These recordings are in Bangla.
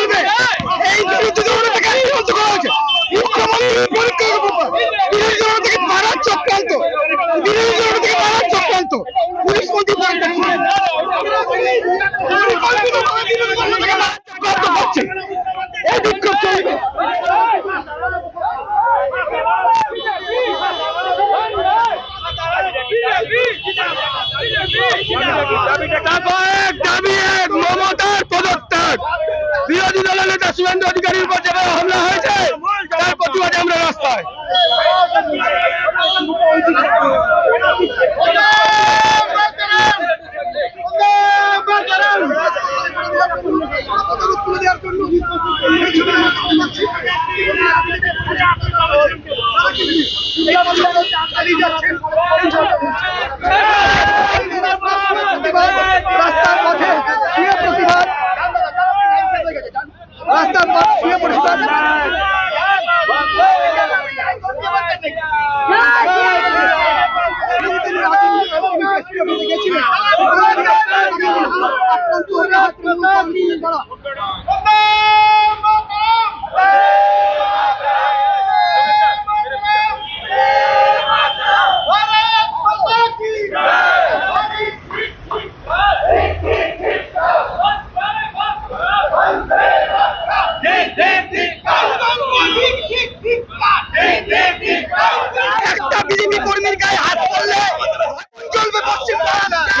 চলবে এই বিরোধী দল থেকে আইনত করা হয়েছে মুখ্যমন্ত্রী ব্যাপার বিরোধী দল থেকে মারার চক্রান্ত বিরোধী দল থেকে মারার চক্রান্ত পুলিশ মন্ত্রী চক্রান্ত এই বিক্ষোভ চলবে এক দাবি এক মমতার পদত্যাগ বিরোধী দলের নেতা শুভেন্দু অধিকারীর উপর যেভাবে হামলা হয়েছে তার প্রতিবাদে আমরা রাস্তায়।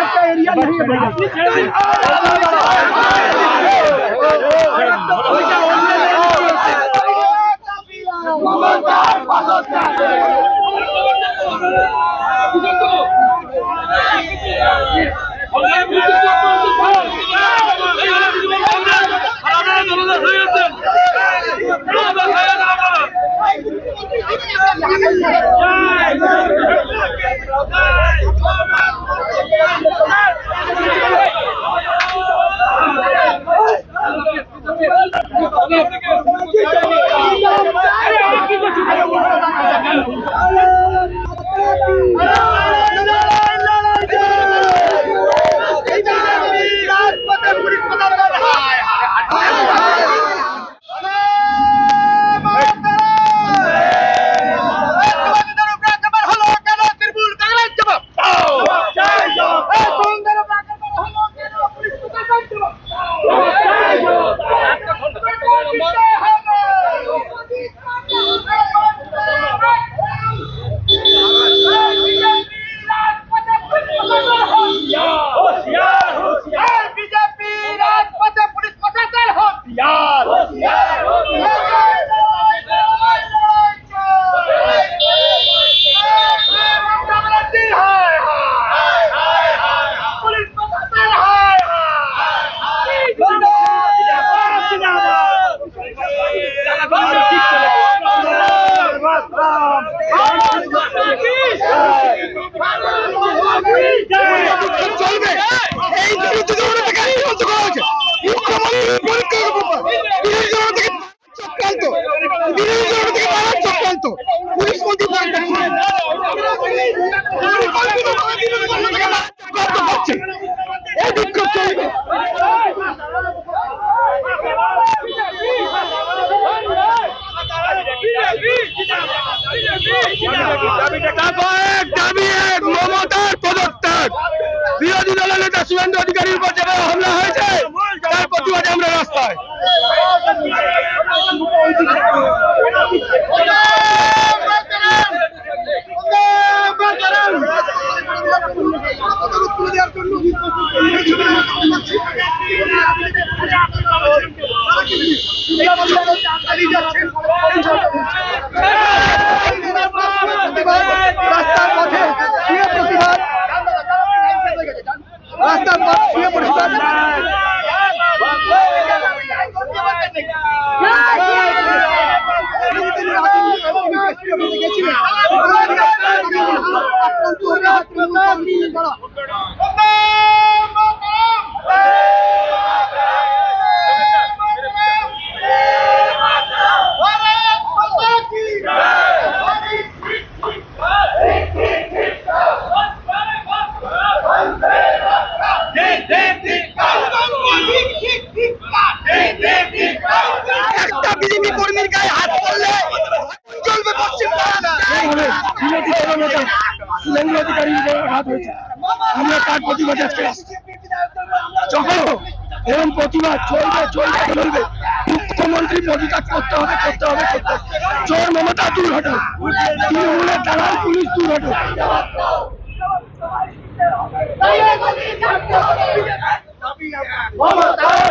आपका एरिया नहीं है এক দাবি এক মমতার পদত্যাগ। বিরোধী দলের নেতা শুভেন্দু অধিকারীর উপর যেভাবে হামলা হয়েছে তার প্রতিবাদে আমরা রাস্তায় রাস্তার পথে শুয়ে প্রতিবাদ রাস্তার পথ শুয়ে প্রতিবাদ একটা বিজেপি কর্মীর গায়ে হাত পড়লে চলবে পশ্চিম এইভাবে বিরোধী দলনেতা শুভেন্দু অধিকারীর উপর আঘাত হয়েছে আমরা তার প্রতিবাদে আজকে আসছি যখন এরকম প্রতিবাদ চলবে চলবে চলবে মুখ্যমন্ত্রী পদত্যাগ করতে হবে করতে হবে করতে চোর মমতা দূর হটো তৃণমূলের দালাল পুলিশ দূর হটো মমতার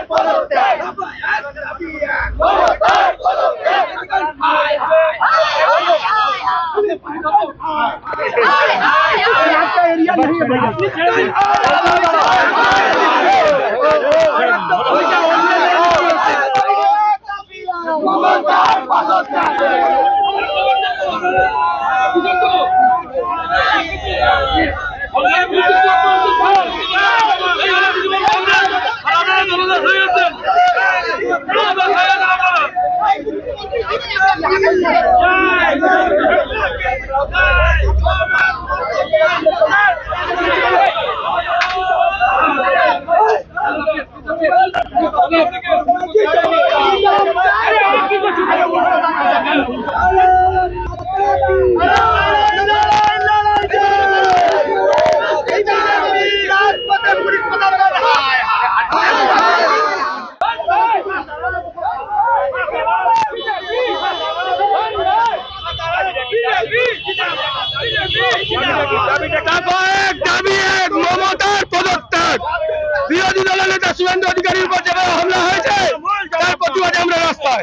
Yeah. দাবি এক, মমতার পদত্যাগ। বিরোধী দলের নেতা শুভেন্দু অধিকারীর উপর যেভাবে হামলা হয়েছে, তার প্রতিবাদে আমরা রাস্তায়।